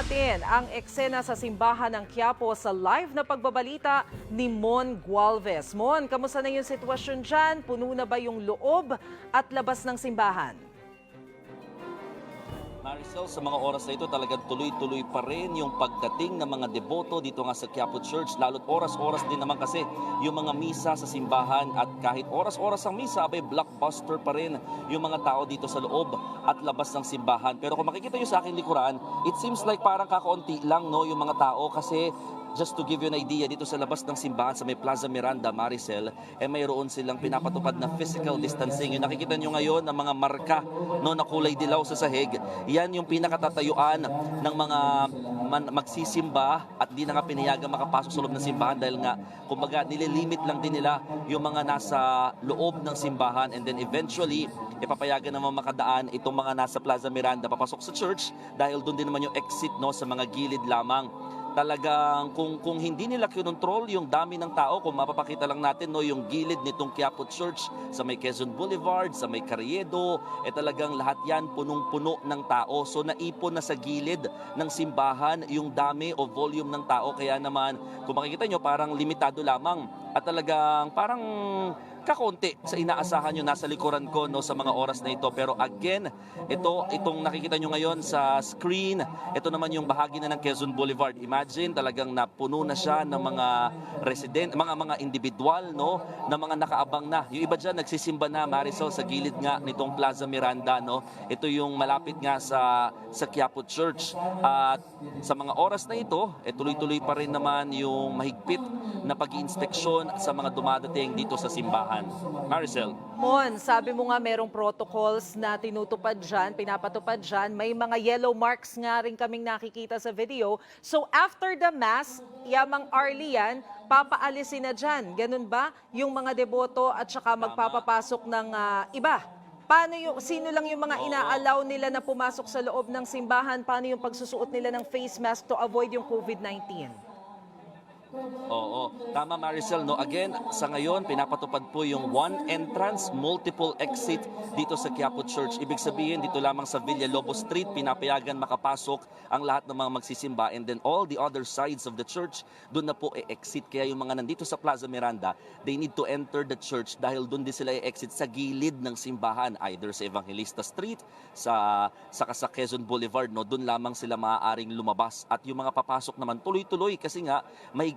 natin ang eksena sa simbahan ng Quiapo sa live na pagbabalita ni Mon Gualvez. Mon, kamusta na yung sitwasyon dyan? Puno na ba yung loob at labas ng simbahan? Maricel, sa mga oras na ito talagang tuloy-tuloy pa rin yung pagdating ng mga deboto dito nga sa Quiapo Church. Lalo't oras-oras din naman kasi yung mga misa sa simbahan at kahit oras-oras ang misa, abay blockbuster pa rin yung mga tao dito sa loob at labas ng simbahan. Pero kung makikita nyo sa aking likuran, it seems like parang kakaunti lang no, yung mga tao kasi Just to give you an idea, dito sa labas ng simbahan sa may Plaza Miranda, Maricel, eh mayroon silang pinapatupad na physical distancing. Yung nakikita nyo ngayon ng mga marka no, na kulay dilaw sa sahig, yan yung pinakatatayuan ng mga man, magsisimba at di na nga pinayagan makapasok sa loob ng simbahan dahil nga, kumbaga, nililimit lang din nila yung mga nasa loob ng simbahan and then eventually, ipapayagan naman makadaan itong mga nasa Plaza Miranda papasok sa church dahil doon din naman yung exit no sa mga gilid lamang talagang kung kung hindi nila kinontrol yung dami ng tao kung mapapakita lang natin no yung gilid nitong Quiapo Church sa may Quezon Boulevard sa may Carriedo eh talagang lahat yan punong-puno ng tao. So naipon na sa gilid ng simbahan yung dami o volume ng tao. Kaya naman kung makikita nyo parang limitado lamang. At talagang parang kakaunti sa inaasahan nyo nasa likuran ko no sa mga oras na ito. Pero again ito itong nakikita nyo ngayon sa screen ito naman yung bahagi na ng Quezon Boulevard. Imagine talagang napuno na siya ng mga resident mga mga individual no na mga nakaabang na. Yung iba diyan nagsisimba na Marisol sa gilid nga nitong Plaza Miranda no. Ito yung malapit nga sa sa Quiapo Church. At sa mga oras na ito eh tuloy-tuloy pa rin naman yung mahigpit na pag-iinspeksyon sa mga dumadating dito sa simbahan Maricel Mon, sabi mo nga merong protocols na tinutupad dyan, pinapatupad dyan. May mga yellow marks nga rin kaming nakikita sa video. So after the mass, yamang Arlie yan, papaalisin na dyan. Ganun ba? Yung mga deboto at saka magpapapasok ng ah, iba. Paano yung, sino lang yung mga inaalaw nila na pumasok sa loob ng simbahan? Paano yung pagsusuot nila ng face mask to avoid yung COVID-19? Oo, tama Maricel. No, again, sa ngayon pinapatupad po yung one entrance, multiple exit dito sa Quiapo Church. Ibig sabihin dito lamang sa Villalobos Street pinapayagan makapasok ang lahat ng mga magsisimba and then all the other sides of the church doon na po e-exit. Kaya yung mga nandito sa Plaza Miranda, they need to enter the church dahil doon din sila e-exit sa gilid ng simbahan either sa Evangelista Street, sa saka sa Quezon Boulevard, no, doon lamang sila maaaring lumabas at yung mga papasok naman tuloy-tuloy kasi nga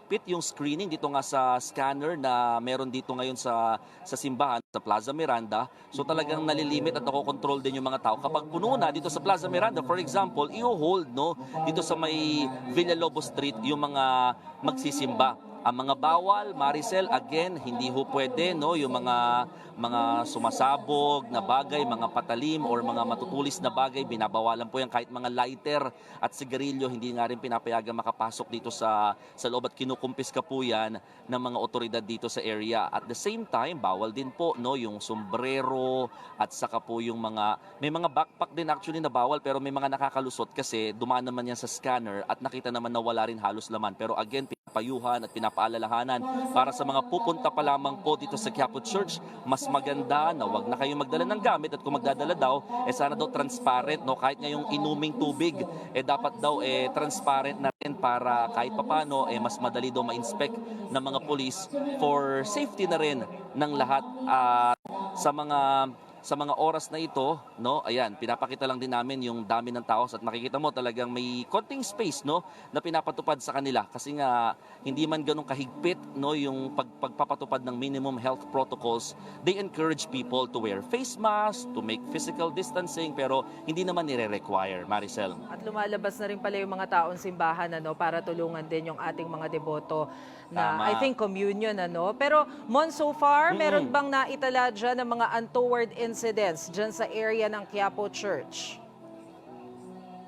mahigpit yung screening dito nga sa scanner na meron dito ngayon sa sa simbahan sa Plaza Miranda. So talagang nalilimit at nakokontrol din yung mga tao. Kapag puno na dito sa Plaza Miranda, for example, i-hold no dito sa may Villalobos Street yung mga magsisimba. Ang mga bawal, Maricel, again, hindi ho pwede, no? Yung mga mga sumasabog na bagay, mga patalim or mga matutulis na bagay, binabawalan po yan kahit mga lighter at sigarilyo, hindi nga rin pinapayagan makapasok dito sa sa loob at kinukumpiska po yan ng mga otoridad dito sa area. At the same time, bawal din po no yung sombrero at saka po yung mga may mga backpack din actually na bawal pero may mga nakakalusot kasi dumaan naman yan sa scanner at nakita naman na wala rin halos laman. Pero again, pinapayuhan at pinapaalalahanan para sa mga pupunta pa lamang po dito sa Quiapo Church, mas maganda na wag na kayong magdala ng gamit at kung magdadala daw, eh sana daw transparent, no? Kahit ngayong inuming tubig, eh dapat daw eh transparent na rin para kahit papano eh mas madali daw ma-inspect ng mga police for safety na rin ng lahat at sa mga sa mga oras na ito, no, ayan, pinapakita lang din namin yung dami ng tao at makikita mo talagang may konting space, no, na pinapatupad sa kanila kasi nga hindi man ganun kahigpit, no, yung pag, pagpapatupad ng minimum health protocols. They encourage people to wear face masks, to make physical distancing, pero hindi naman nire-require, Maricel. At lumalabas na rin pala yung mga taong simbahan ano para tulungan din yung ating mga deboto na Tama. I think communion ano. Pero Mon so far, Mm. meron bang naitala dyan ng mga untoward incidents dyan sa area ng Quiapo Church?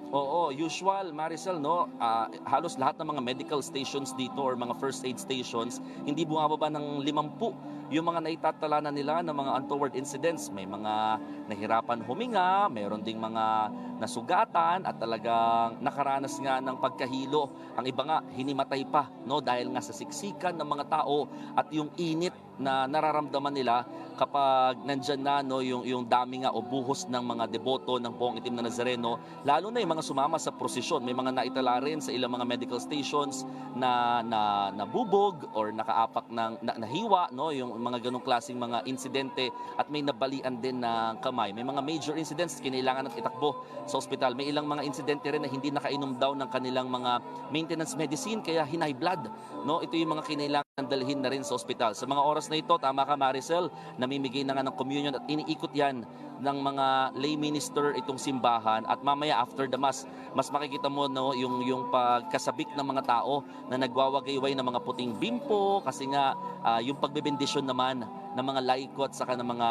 Oo, usual, Maricel, no? Ah, halos lahat ng mga medical stations dito or mga first aid stations, hindi bumababa ng limampu yung mga naitatala na nila ng mga untoward incidents. May mga nahirapan huminga, mayroon ding mga nasugatan at talagang nakaranas nga ng pagkahilo. Ang iba nga, hinimatay pa no? dahil nga sa siksikan ng mga tao at yung init na nararamdaman nila kapag nandyan na no, yung, yung dami nga o buhos ng mga deboto ng buong itim na Nazareno, lalo na yung mga sumama sa prosesyon. May mga naitala rin sa ilang mga medical stations na, na nabubog or nakaapak ng na, nahiwa, no, yung mga ganong klaseng mga insidente at may nabalian din ng kamay. May mga major incidents kinailangan at itakbo sa ospital. May ilang mga insidente rin na hindi nakainom daw ng kanilang mga maintenance medicine kaya hinay blood. No, ito yung mga kinailangan dalhin na rin sa ospital. Sa mga oras na ito, tama ka Maricel, namimigay na nga ng communion at iniikot yan ng mga lay minister itong simbahan at mamaya after the mass mas makikita mo no yung yung pagkasabik ng mga tao na nagwawagayway ng mga puting bimpo kasi nga ah, yung pagbebendisyon naman ng mga laiko at saka ng mga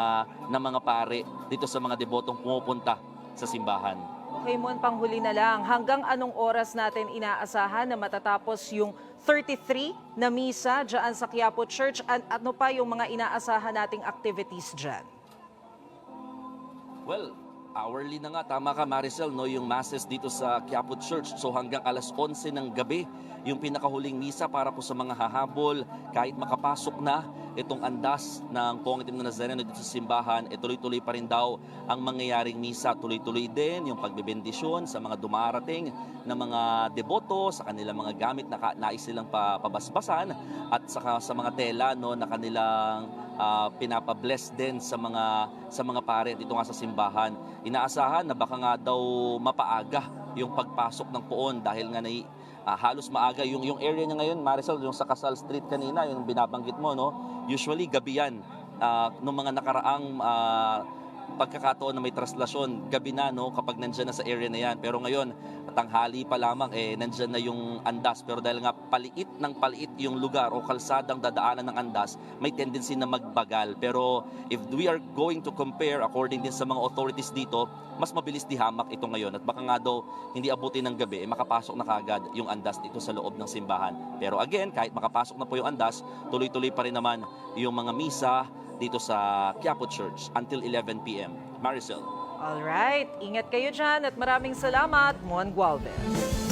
ng mga pare dito sa mga debotong pumupunta sa simbahan. Okay, Mon, panghuli na lang. Hanggang anong oras natin inaasahan na matatapos yung 33 na misa dyan sa Quiapo Church? At ano pa yung mga inaasahan nating activities dyan? Well, hourly na nga, tama ka Maricel, no, yung masses dito sa Quiapo Church. So hanggang alas 11 ng gabi, yung pinakahuling misa para po sa mga hahabol, kahit makapasok na itong andas ng Pong Itim na Nazareno dito sa simbahan, e tuloy-tuloy pa rin daw ang mangyayaring misa. Tuloy-tuloy din yung pagbebendisyon sa mga dumarating na mga deboto, sa kanilang mga gamit na nais silang pa, pabasbasan, at saka sa mga tela no, na kanilang ah, pinapabless din sa mga sa mga pare dito nga sa simbahan. Inaasahan na baka nga daw mapaaga yung pagpasok ng poon dahil nga nai, ah, halos maaga yung yung area niya ngayon Marisol yung sa Casal Street kanina yung binabanggit mo no? Usually gabi yan Ah, nung mga nakaraang ah, pagkakataon na may traslasyon gabi na no kapag nandiyan na sa area na yan. Pero ngayon tanghali pa lamang eh nandiyan na yung andas. Pero dahil nga paliit ng paliit yung lugar o kalsadang dadaanan ng andas may tendency na magbagal. Pero if we are going to compare according din sa mga authorities dito mas mabilis dihamak ito ngayon. At baka nga daw hindi abutin ng gabi eh, makapasok na kagad yung andas dito sa loob ng simbahan. Pero again kahit makapasok na po yung andas tuloy-tuloy pa rin naman yung mga misa dito sa Quiapo Church until 11 p.m. Maricel. Alright, ingat kayo dyan at maraming salamat, Mon Gualvez.